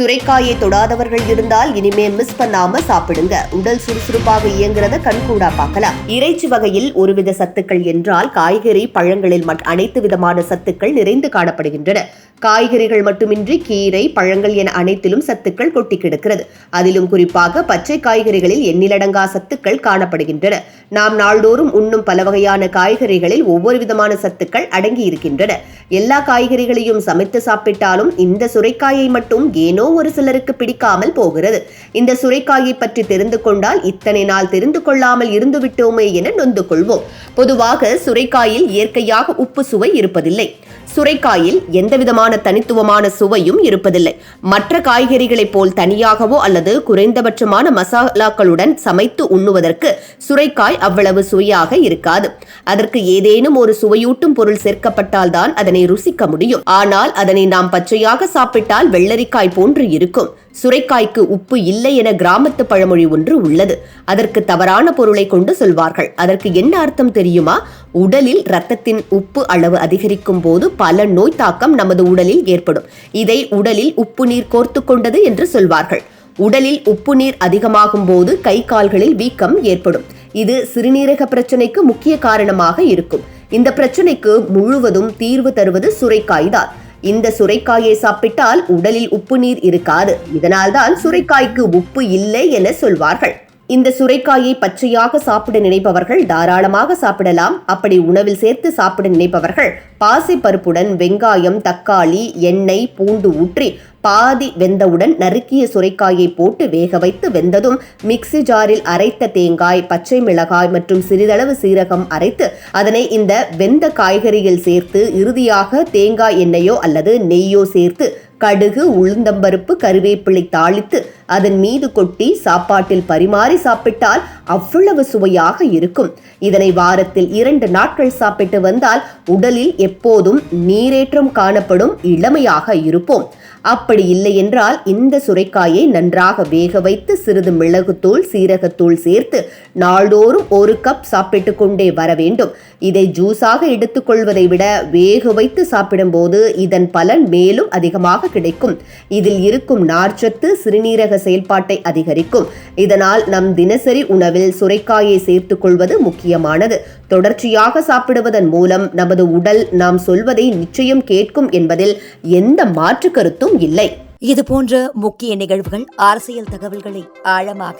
சுரைக்காயை தொடாதவர்கள் இருந்தால் இனிமே மிஸ் பண்ணாம சாப்பிடுங்க. உடல் சுறுசுறுப்பாக இயங்குறத கண்கூடா பார்க்கலாம். இறைச்சி வகையில் ஒருவித சத்துக்கள் என்றால் காய்கறி பழங்களில் மட் அனைத்து விதமான சத்துக்கள் நிறைந்து காணப்படுகின்றன. காய்கறிகள் மட்டுமின்றி கீரை பழங்கள் என அனைத்திலும் சத்துக்கள் கொட்டி கிடக்கிறது. அதிலும் குறிப்பாக பச்சை காய்கறிகளில் எண்ணிலடங்கா சத்துக்கள் காணப்படுகின்றன. நாம் நாள்தோறும் உண்ணும் பல வகையான காய்கறிகளில் ஒவ்வொரு விதமான சத்துக்கள் அடங்கி இருக்கின்றன. எல்லா காய்கறிகளையும் சமைத்து சாப்பிட்டாலும் இந்த சுரைக்காயை மட்டும் ஏனோ ஒரு சிலருக்கு பிடிக்காமல் போகிறது. இந்த சுரைக்காயை பற்றி தெரிந்து கொண்டால் இத்தனை நாள் தெரிந்து கொள்ளாமல் இருந்து விட்டோமே என நொந்து கொள்வோம். பொதுவாக சுரைக்காயில் இயற்கையாக உப்பு சுவை இருப்பதில்லை. சுரைக்காயில் எந்தவிதமான தனித்துவமான சுவையும் இருப்பதில்லை. மற்ற காய்கறிகளைப் போல் தனியாகவோ அல்லது குறைந்தபட்சமான மசாலாக்களுடன் சமைத்து உண்ணுவதற்கு சுரைக்காய் அவ்வளவு சுவையாக இருக்காது. அதற்கு ஏதேனும் ஒரு சுவையூட்டும் பொருள் சேர்க்கப்பட்டால் தான் அதனை ருசிக்க முடியும். ஆனால் அதனை நாம் பச்சையாக சாப்பிட்டால் வெள்ளரிக்காய் போன்று இருக்கும். சுரைக்காய்க்கு உப்பு இல்லை என கிராமத்து பழமொழி ஒன்று உள்ளது. அதற்கு தவறான பொருளை கொண்டு சொல்வார்கள். அதற்கு என்ன அர்த்தம் தெரியுமா? உடலில் ரத்தத்தின் உப்பு அளவு அதிகரிக்கும் போது பல நோய் தாக்கம் நமது உடலில் ஏற்படும். இதை உடலில் உப்பு நீர் கோர்த்து கொண்டது என்று சொல்வார்கள். உடலில் உப்பு நீர் அதிகமாகும் போது கை கால்களில் வீக்கம் ஏற்படும். இது சிறுநீரக பிரச்சனைக்கு முக்கிய காரணமாக இருக்கும். இந்த பிரச்சனைக்கு முழுவதும் தீர்வு தருவது சுரைக்காய் தான். இந்த சுரைக்காயை சாப்பிட்டால் உடலில் உப்பு நீர் இருக்காது. இதனால்தான் சுரைக்காய்க்கு உப்பு இல்லை என சொல்வார்கள். இந்த சுரைக்காயை பச்சையாக சாப்பிட நினைப்பவர்கள் தாராளமாக சாப்பிடலாம். அப்படி உணவில் சேர்த்து சாப்பிட நினைப்பவர்கள் பாசி பருப்புடன் வெங்காயம் தக்காளி எண்ணெய் பூண்டு ஊற்றி பாதி வெந்தவுடன் நறுக்கிய சுரைக்காயை போட்டு வேக வைத்து வெந்ததும் மிக்சி ஜாரில் அரைத்த தேங்காய் பச்சை மிளகாய் மற்றும் சிறிதளவு சீரகம் அரைத்து அதனை இந்த வெந்த காய்கறியில் சேர்த்து இறுதியாக தேங்காய் எண்ணெயோ அல்லது நெய்யோ சேர்த்து கடுகு உளுந்தம்பருப்பு கருவேப்பிலை தாளித்து அதன் மீது கொட்டி சாப்பாட்டில் பரிமாறி சாப்பிட்டால் அவ்வளவு சுவையாக இருக்கும். இதனை வாரத்தில் இரண்டு நாட்கள் சாப்பிட்டு வந்தால் உடலில் எப்போதும் நீரேற்றம் காணப்படும் இளமையாக இருப்போம். அப்படி இல்லை என்றால் இந்த சுரைக்காயை நன்றாக வேக வைத்து சிறிது மிளகுத்தூள் சீரகத்தூள் சேர்த்து நாள்தோறும் ஒரு கப் சாப்பிட்டு கொண்டே வர வேண்டும். இதை ஜூஸாக எடுத்துக்கொள்வதை விட வேக வைத்து சாப்பிடும்போது இதன் பலன் மேலும் அதிகமாக கிடைக்கும். இதில் இருக்கும் நார்ச்சத்து சிறுநீரக செயல்பாட்டை அதிகரிக்கும். இதனால் நம் தினசரி உணவில் சுரைக்காயை சேர்த்துக் கொள்வது முக்கியமானது. தொடர்ச்சியாக சாப்பிடுவதன் மூலம் நமது உடல் நாம் சொல்வதை நிச்சயம் கேட்கும் என்பதில் எந்த மாற்று கருத்தும் இல்லை. இது போன்ற முக்கிய நிகழ்வுகள் அரசியல் தகவல்களை ஆழமாக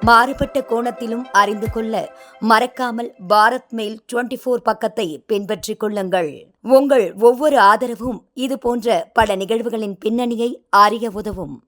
மாறுபட்ட கோணத்திலும் அறிந்து கொள்ள மறக்காமல் பாரத் மெயில் டுவெண்டி ஃபோர் பக்கத்தை பின்பற்றிக் கொள்ளுங்கள். உங்கள் ஒவ்வொரு ஆதரவும் இது போன்ற பல நிகழ்வுகளின் பின்னணியை அறிய உதவும்.